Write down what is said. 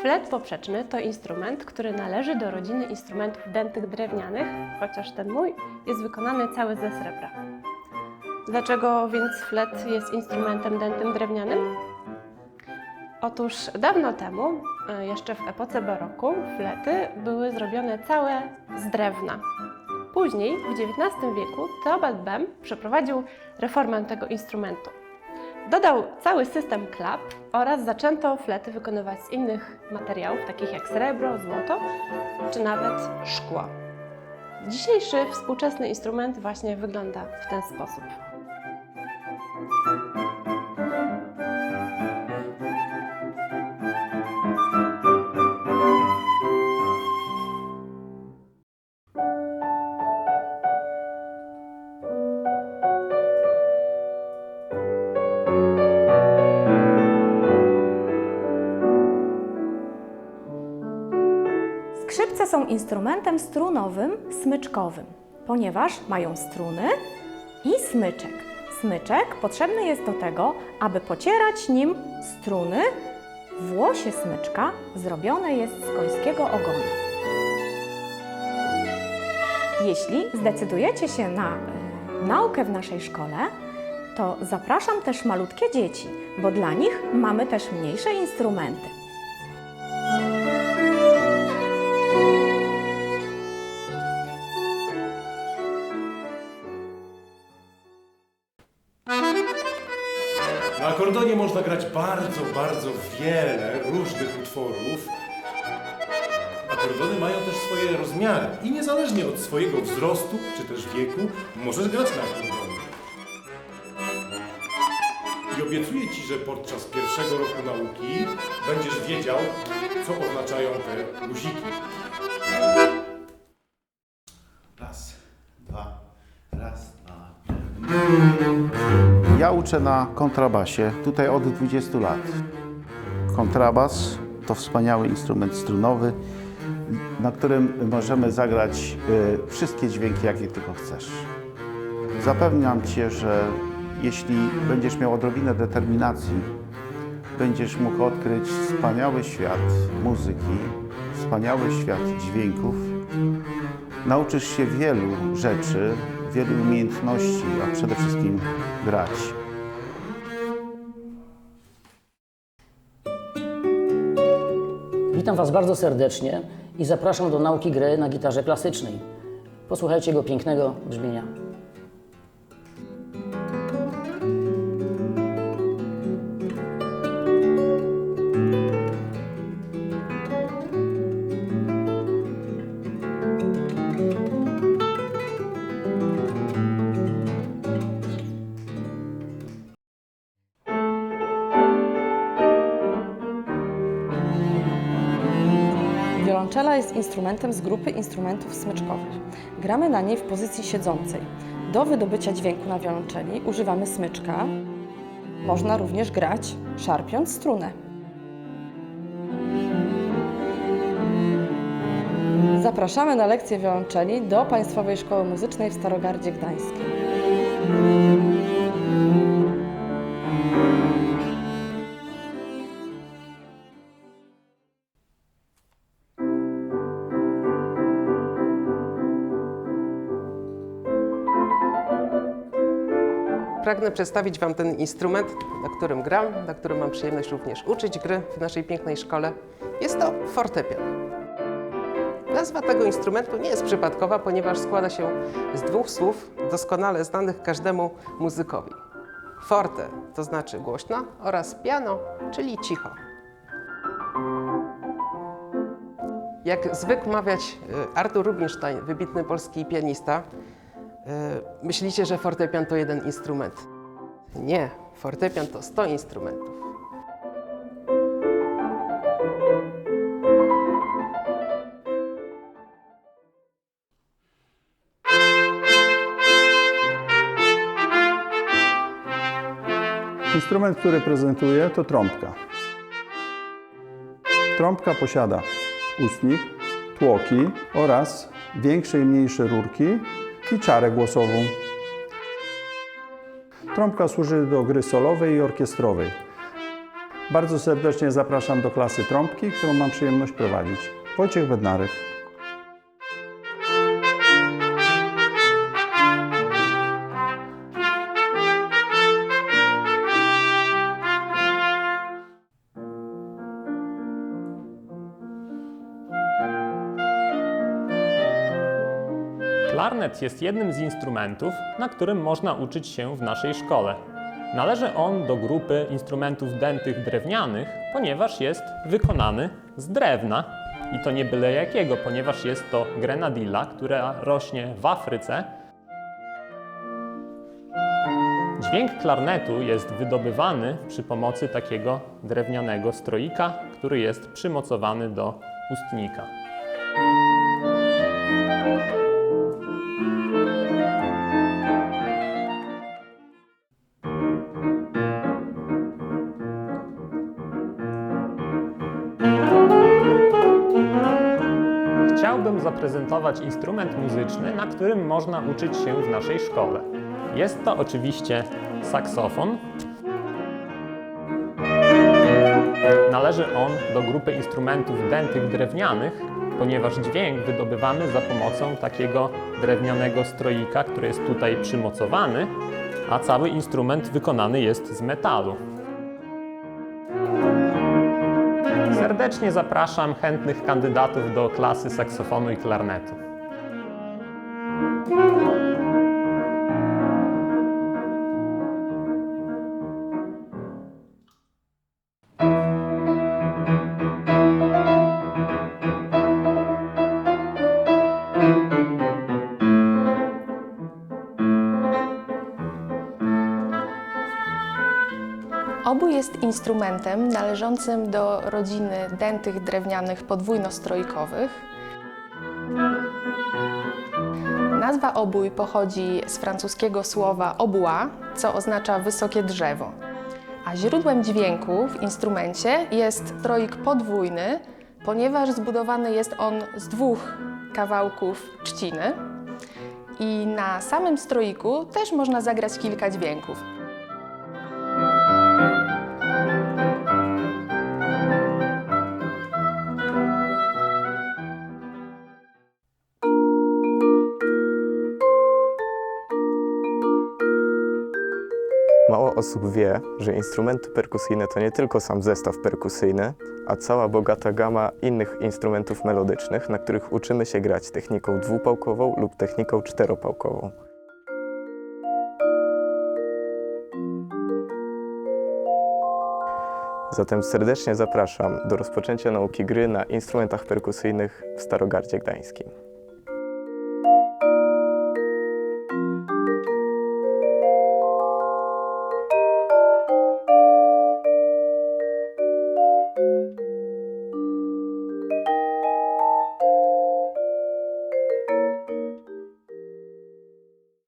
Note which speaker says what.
Speaker 1: Flet poprzeczny to instrument, który należy do rodziny instrumentów dętych drewnianych, chociaż ten mój jest wykonany cały ze srebra. Dlaczego więc flet jest instrumentem dętym drewnianym? Otóż dawno temu, e, jeszcze w epoce baroku, flety były zrobione całe z drewna. Później, w XIX wieku, Theobald Bem przeprowadził reformę tego instrumentu. Dodał cały system klap oraz zaczęto flety wykonywać z innych materiałów, takich jak srebro, złoto czy nawet szkło. Dzisiejszy współczesny instrument właśnie wygląda w ten sposób.
Speaker 2: Są instrumentem strunowym, smyczkowym, ponieważ mają struny i smyczek. Smyczek potrzebny jest do tego, aby pocierać nim struny. Włosie smyczka zrobione jest z końskiego ogona. Jeśli zdecydujecie się na e, naukę w naszej szkole, to zapraszam też malutkie dzieci, bo dla nich mamy też mniejsze instrumenty.
Speaker 3: Na akordeonie można grać bardzo, bardzo wiele różnych utworów. Akordeony mają też swoje rozmiary i niezależnie od swojego wzrostu czy też wieku możesz grać na akordeonie. I obiecuję Ci, że podczas pierwszego roku nauki będziesz wiedział, co oznaczają te guziki.
Speaker 4: Ja uczę na kontrabasie, tutaj od 20 lat. Kontrabas to wspaniały instrument strunowy, na którym możemy zagrać y, wszystkie dźwięki, jakie tylko chcesz. Zapewniam Cię, że jeśli będziesz miał odrobinę determinacji, będziesz mógł odkryć wspaniały świat muzyki, wspaniały świat dźwięków, Nauczysz się wielu rzeczy, wielu umiejętności, a przede wszystkim grać.
Speaker 5: Witam Was bardzo serdecznie i zapraszam do nauki gry na gitarze klasycznej. Posłuchajcie jego pięknego brzmienia.
Speaker 6: Wiolonczela jest instrumentem z grupy instrumentów smyczkowych. Gramy na niej w pozycji siedzącej. Do wydobycia dźwięku na wiolonczeli używamy smyczka. Można również grać szarpiąc strunę. Zapraszamy na lekcję wiolonczeli do Państwowej Szkoły Muzycznej w Starogardzie Gdańskim.
Speaker 7: Pragnę przedstawić Wam ten instrument, na którym gram, na którym mam przyjemność również uczyć gry w naszej pięknej szkole. Jest to fortepian. Nazwa tego instrumentu nie jest przypadkowa, ponieważ składa się z dwóch słów doskonale znanych każdemu muzykowi. Forte to znaczy głośno oraz piano, czyli cicho. Jak zwykł mawiać e, Artur Rubinstein, wybitny polski pianista, myślicie, że fortepian to jeden instrument. Nie, fortepian to 100 instrumentów.
Speaker 8: Instrument, który prezentuję, to trąbka. Trąbka posiada ustnik, tłoki oraz większe i mniejsze rurki i czarę głosową. Trąbka służy do gry solowej i orkiestrowej. Bardzo serdecznie zapraszam do klasy trąbki, którą mam przyjemność prowadzić. Wojciech Bednarek.
Speaker 9: Klarnet jest jednym z instrumentów, na którym można uczyć się w naszej szkole. Należy on do grupy instrumentów dętych drewnianych, ponieważ jest wykonany z drewna. I to nie byle jakiego, ponieważ jest to grenadilla, która rośnie w Afryce. Dźwięk klarnetu jest wydobywany przy pomocy takiego drewnianego stroika, który jest przymocowany do ustnika. Zaprezentować instrument muzyczny, na którym można uczyć się w naszej szkole. Jest to oczywiście saksofon. Należy on do grupy instrumentów dętych drewnianych, ponieważ dźwięk wydobywamy za pomocą takiego drewnianego stroika, który jest tutaj przymocowany, a cały instrument wykonany jest z metalu. Serdecznie zapraszam chętnych kandydatów do klasy saksofonu i klarnetu.
Speaker 10: Jest instrumentem należącym do rodziny dętych drewnianych podwójnostrojkowych. Nazwa obój pochodzi z francuskiego słowa obua, co oznacza wysokie drzewo. A źródłem dźwięku w instrumencie jest stroik podwójny, ponieważ zbudowany jest on z dwóch kawałków trzciny. I na samym stroiku też można zagrać kilka dźwięków.
Speaker 11: Osób wie, że instrumenty perkusyjne to nie tylko sam zestaw perkusyjny, a cała bogata gama innych instrumentów melodycznych, na których uczymy się grać techniką dwupałkową lub techniką czteropałkową. Zatem serdecznie zapraszam do rozpoczęcia nauki gry na instrumentach perkusyjnych w Starogardzie Gdańskim.